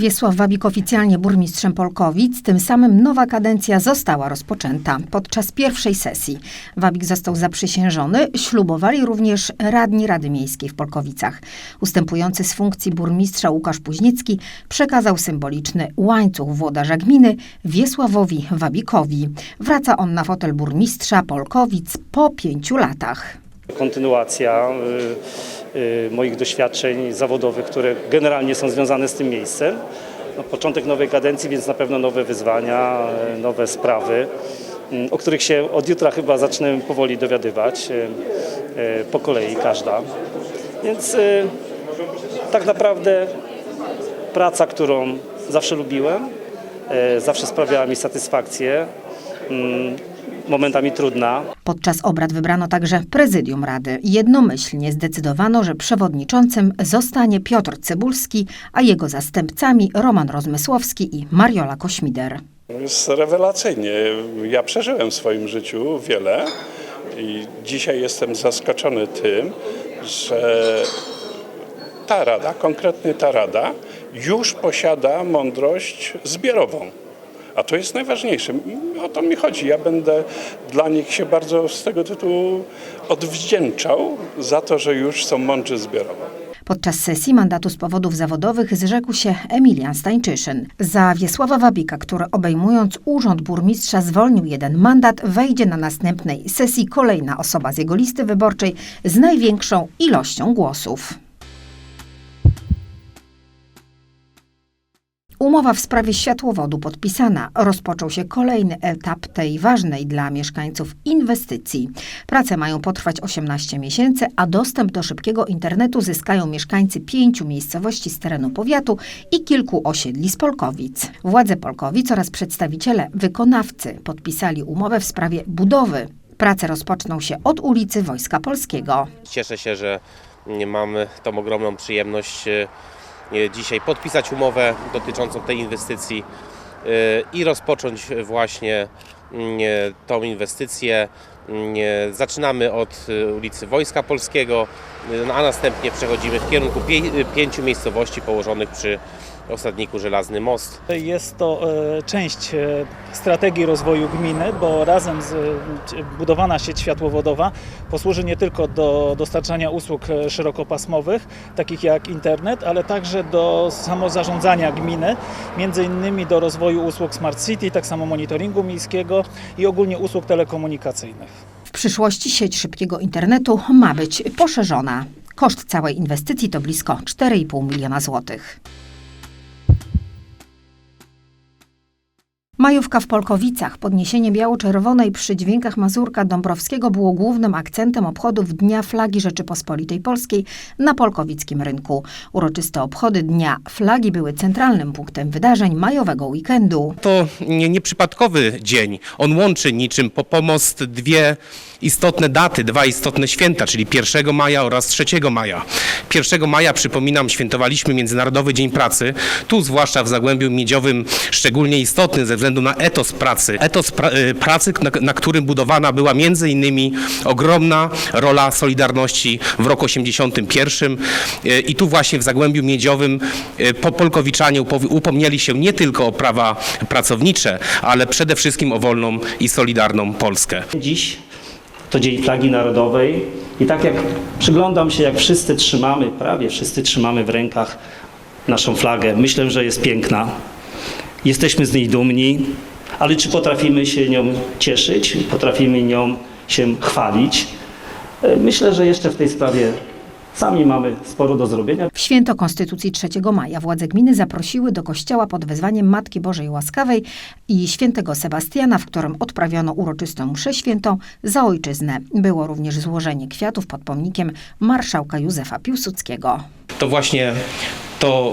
Wiesław Wabik oficjalnie burmistrzem Polkowic, tym samym nowa kadencja została rozpoczęta. Podczas pierwszej sesji Wabik został zaprzysiężony, ślubowali również radni Rady Miejskiej w Polkowicach. Ustępujący z funkcji burmistrza Łukasz Puźnicki przekazał symboliczny łańcuch włodarza gminy Wiesławowi Wabikowi. Wraca on na fotel burmistrza Polkowic po pięciu latach. kontynuacja y, moich doświadczeń zawodowych, które generalnie są związane z tym miejscem. No, początek nowej kadencji, więc na pewno nowe wyzwania, y, nowe sprawy, y, o których się od jutra chyba zacznę powoli dowiadywać, y, y, po kolei każda. Więc y, tak naprawdę praca, którą zawsze lubiłem, y, zawsze sprawiała mi satysfakcję, mm, momentami trudna, Podczas obrad wybrano także prezydium Rady. Jednomyślnie zdecydowano, że przewodniczącym zostanie Piotr Cybulski, a jego zastępcami Roman Rozmysłowski i Mariola Kośmider. Jest rewelacyjnie. Ja przeżyłem w swoim życiu wiele i dzisiaj jestem zaskoczony tym, że ta rada, konkretnie ta rada, już posiada mądrość zbiorową. A to jest najważniejsze. O to mi chodzi. Ja będę dla nich się bardzo z tego tytułu odwdzięczał za to, że już są mądrzy zbiorowo. Podczas sesji mandatu z powodów zawodowych zrzekł się Emilian Stańczyszyn. Za Wiesława Wabika, który obejmując urząd burmistrza zwolnił jeden mandat, wejdzie na następnej sesji kolejna osoba z jego listy wyborczej z największą ilością głosów. Umowa w sprawie światłowodu podpisana. Rozpoczął się kolejny etap tej ważnej dla mieszkańców inwestycji. Prace mają potrwać 18 miesięcy, a dostęp do szybkiego internetu zyskają mieszkańcy pięciu miejscowości z terenu powiatu i kilku osiedli z Polkowic. Władze Polkowic oraz przedstawiciele wykonawcy podpisali umowę w sprawie budowy. Prace rozpoczną się od ulicy Wojska Polskiego. Cieszę się, że mamy tą ogromną przyjemność e, dzisiaj podpisać umowę dotyczącą tej inwestycji e, i rozpocząć właśnie mm, e, tą inwestycję. Mm, e, Zaczynamy od e, ulicy Wojska Polskiego, e, a następnie przechodzimy w kierunku pięciu miejscowości położonych przy osadniku Żelazny Most. Jest to e, część e, strategii rozwoju gminy, bo razem z e, budowana sieć światłowodowa posłuży nie tylko do dostarczania usług szerokopasmowych, takich jak internet, ale także do samozarządzania gminy, między innymi do rozwoju usług Smart City, tak samo monitoringu miejskiego i ogólnie usług telekomunikacyjnych. W przyszłości sieć szybkiego internetu ma być poszerzona. Koszt całej inwestycji to blisko 4,5 miliona złotych. Majówka w Polkowicach, podniesienie biało-czerwonej przy dźwiękach Mazurka Dąbrowskiego było głównym akcentem obchodów Dnia Flagi Rzeczypospolitej Polskiej na polkowickim rynku. Uroczyste obchody Dnia Flagi były centralnym punktem wydarzeń majowego weekendu. To nie- nieprzypadkowy dzień. On łączy niczym po pomost dwie istotne daty, dwa istotne święta, czyli 1 maja oraz 3 maja. 1 maja, przypominam, świętowaliśmy Międzynarodowy Dzień Pracy. Tu, zwłaszcza w Zagłębiu Miedziowym, szczególnie istotny ze względu na etos pracy. Etos pra, y, pracy, na, na którym budowana była między innymi ogromna rola Solidarności w roku 81. Y, I tu właśnie w Zagłębiu Miedziowym y, po Polkowiczanie upomnieli się nie tylko o prawa pracownicze, ale przede wszystkim o wolną i solidarną Polskę. Dziś to Dzień Flagi Narodowej i tak jak przyglądam się, jak wszyscy trzymamy, prawie wszyscy trzymamy w rękach naszą flagę, myślę, że jest piękna. Jesteśmy z niej dumni, ale czy potrafimy się nią cieszyć, potrafimy nią się chwalić? E, Myślę, że jeszcze w tej sprawie sami mamy sporo do zrobienia. W święto Konstytucji 3 maja władze gminy zaprosiły do kościoła pod wezwaniem Matki Bożej Łaskawej i świętego Sebastiana, w którym odprawiono uroczystą mszę świętą za ojczyznę. Było również złożenie kwiatów pod pomnikiem marszałka Józefa Piłsudskiego. To właśnie to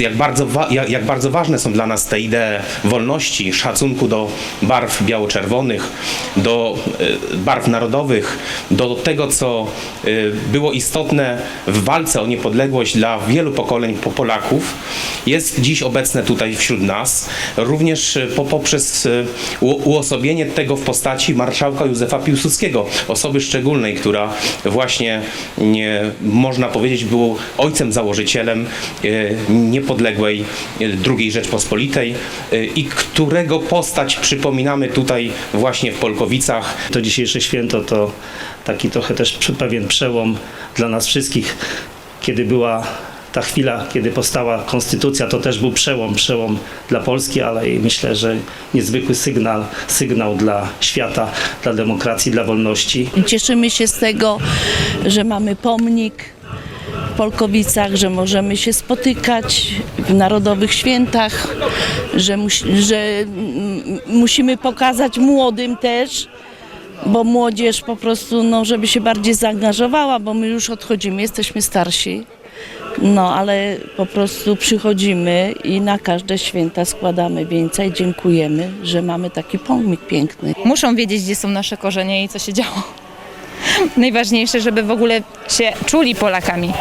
jak bardzo, jak, jak bardzo ważne są dla nas te idee wolności, szacunku do barw biało-czerwonych, do e, barw narodowych, do tego, co e, było istotne w walce o niepodległość dla wielu pokoleń po Polaków, jest dziś obecne tutaj wśród nas, również e, po, poprzez u- uosobienie tego w postaci marszałka Józefa Piłsudskiego, osoby szczególnej, która właśnie, nie, można powiedzieć, był ojcem założycielem e, nie, niepodległej y, II Rzeczpospolitej y, i którego postać przypominamy tutaj właśnie w Polkowicach. To dzisiejsze święto to taki trochę też pewien przełom dla nas wszystkich. Kiedy była ta chwila, kiedy powstała konstytucja, to też był przełom, przełom dla Polski, ale i myślę, że niezwykły sygnał, sygnał dla świata, dla demokracji, dla wolności. Cieszymy się z tego, że mamy pomnik w Polkowicach, że możemy się spotykać w narodowych świętach, że, musi, że musimy pokazać młodym też, bo młodzież po prostu, no, żeby się bardziej zaangażowała, bo my już odchodzimy, jesteśmy starsi. No, ale po prostu przychodzimy i na każde święta składamy wieńca i dziękujemy, że mamy taki pomnik piękny. muszą wiedzieć, gdzie są nasze korzenie i co się działo. Najważniejsze, żeby w ogóle się czuli Polakami.